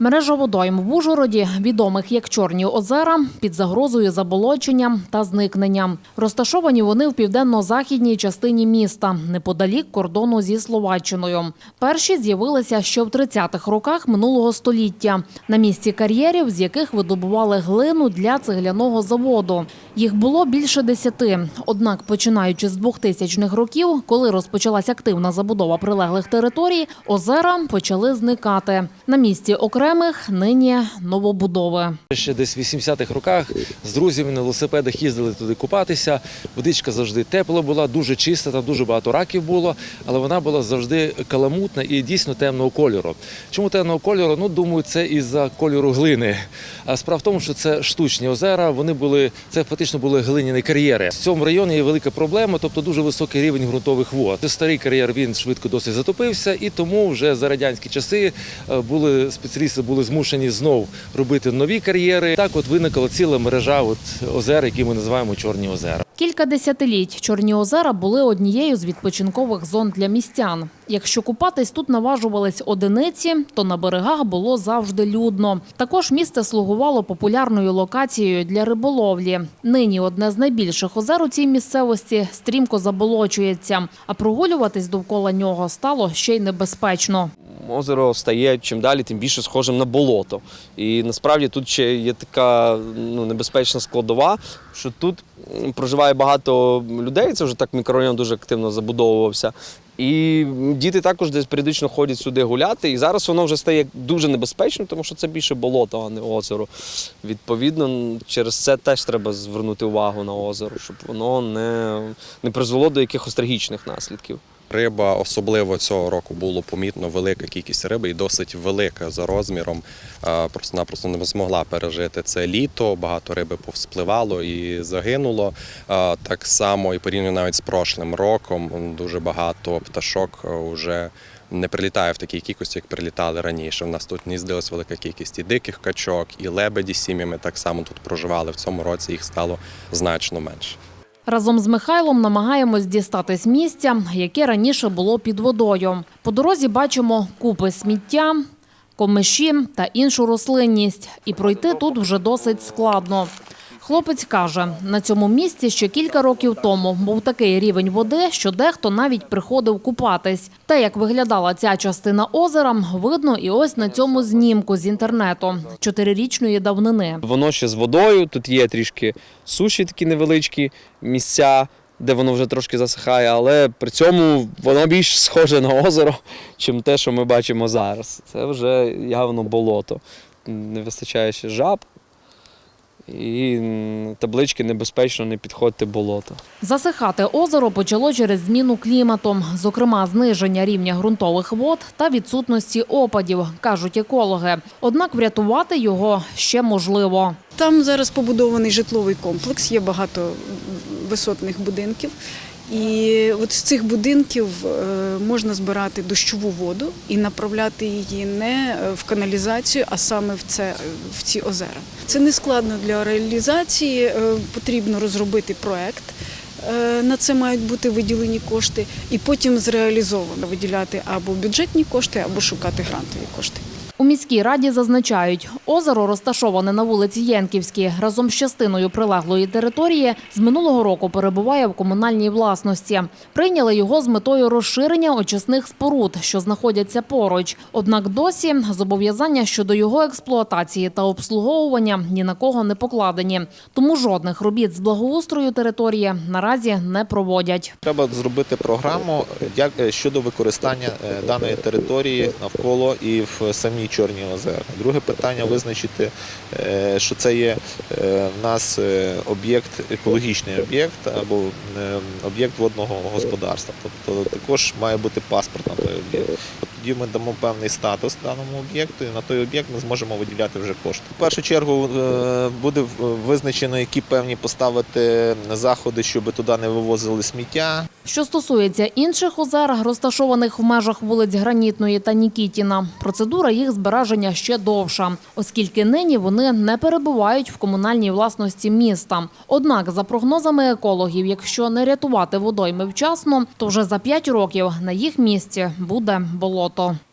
Мережа водойм в Ужгороді, відомих як Чорні озера, під загрозою заболочення та зникнення. Розташовані вони в південно-західній частині міста, неподалік кордону зі Словаччиною. Перші з'явилися ще в 30-х роках минулого століття на місці кар'єрів, з яких видобували глину для цегляного заводу. Їх було більше десяти. Однак, починаючи з 2000-х років, коли розпочалась активна забудова прилеглих територій, озера почали зникати. На місці окремих нині новобудови. Ще десь в 80-х роках з друзями на велосипедах їздили туди купатися. Водичка завжди тепла була, дуже чиста, там дуже багато раків було, але вона була завжди каламутна і дійсно темного кольору. Чому темного кольору? Ну, думаю, це із-за кольору глини. А справа в тому, що це штучні озера, вони були, це фактично були глиняні кар'єри. В цьому районі є велика проблема, тобто дуже високий рівень ґрунтових вод. Старий кар'єр він швидко досить затопився, і тому вже за радянські часи е, були спеціалісти були змушені знов робити нові кар'єри. Так, от виникла ціла мережа от озер, які ми називаємо Чорні озера. Кілька десятиліть Чорні озера були однією з відпочинкових зон для містян. Якщо купатись тут наважувались одиниці, то на берегах було завжди людно. Також місце слугувало популярною локацією для риболовлі. Нині одне з найбільших озер у цій місцевості стрімко заболочується, а прогулюватись довкола нього стало ще й небезпечно. озеро стає чим далі, тим більше схожим на болото. І насправді тут ще є така ну, небезпечна складова, що тут проживає багато людей. Це вже так мікрорайон дуже активно забудовувався. І діти також десь періодично ходять сюди гуляти. І зараз воно вже стає дуже небезпечним, тому що це більше болото, а не озеро. Відповідно, через це теж треба звернути увагу на озеро, щоб воно не, не призвело до якихось трагічних наслідків. Риба, особливо цього року, було помітно велика кількість риби і досить велика за розміром. Просто-напросто не змогла пережити це літо. Багато риби повспливало і загинуло. Так само і порівняно навіть з прошлим роком дуже багато пташок вже не прилітає в такій кількості, як прилітали раніше. У нас тут гніздилась велика кількість і диких качок, і лебеді сім'ями так само тут проживали. В цьому році їх стало значно менше. Разом з Михайлом намагаємось дістатись місця, яке раніше було під водою. По дорозі бачимо купи сміття, комиші та іншу рослинність. І пройти тут вже досить складно. Хлопець каже, на цьому місці ще кілька років тому був такий рівень води, що дехто навіть приходив купатись. Те, як виглядала ця частина озера, видно і ось на цьому знімку з інтернету чотирирічної давнини. Воно ще з водою, тут є трішки суші, такі невеличкі місця, де воно вже трошки засихає, але при цьому воно більш схоже на озеро, чим те, що ми бачимо зараз. Це вже явно болото. Не вистачає ще жаб. І таблички небезпечно не підходити болото. Засихати озеро почало через зміну клімату, зокрема зниження рівня ґрунтових вод та відсутності опадів, кажуть екологи. Однак врятувати його ще можливо. Там зараз побудований житловий комплекс, є багато висотних будинків. І от з цих будинків е, можна збирати дощову воду і направляти її не е, в каналізацію, а саме в, це, в ці озера. Це не складно для реалізації, е, потрібно розробити проект. На це мають бути виділені кошти, і потім зреалізовано виділяти або бюджетні кошти, або шукати грантові кошти. Міській раді зазначають, озеро розташоване на вулиці Єнківській разом з частиною прилеглої території з минулого року перебуває в комунальній власності. Прийняли його з метою розширення очисних споруд, що знаходяться поруч. Однак досі зобов'язання щодо його експлуатації та обслуговування ні на кого не покладені. Тому жодних робіт з благоустрою території наразі не проводять. Треба зробити програму як е, щодо використання е, даної території навколо і в самій Чорній озера. Друге питання визначити, е, що це є е, в нас е, об'єкт, екологічний об'єкт або об'єкт водного господарства. Тобто також має бути паспорт на той об'єкт. Тоді ми дамо певний статус даному об'єкту, і на той об'єкт ми зможемо виділяти вже кошти. В першу чергу е, буде визначено, які певні поставити заходи, щоб туди не вивозили сміття. Що стосується інших озер, розташованих в межах вулиць Гранітної та Нікітіна, процедура їх збереження ще довша, оскільки нині вони не перебувають в комунальній власності міста. Однак, за прогнозами екологів, якщо не рятувати водойми вчасно, то вже за 5 років на їх місці буде болото. auto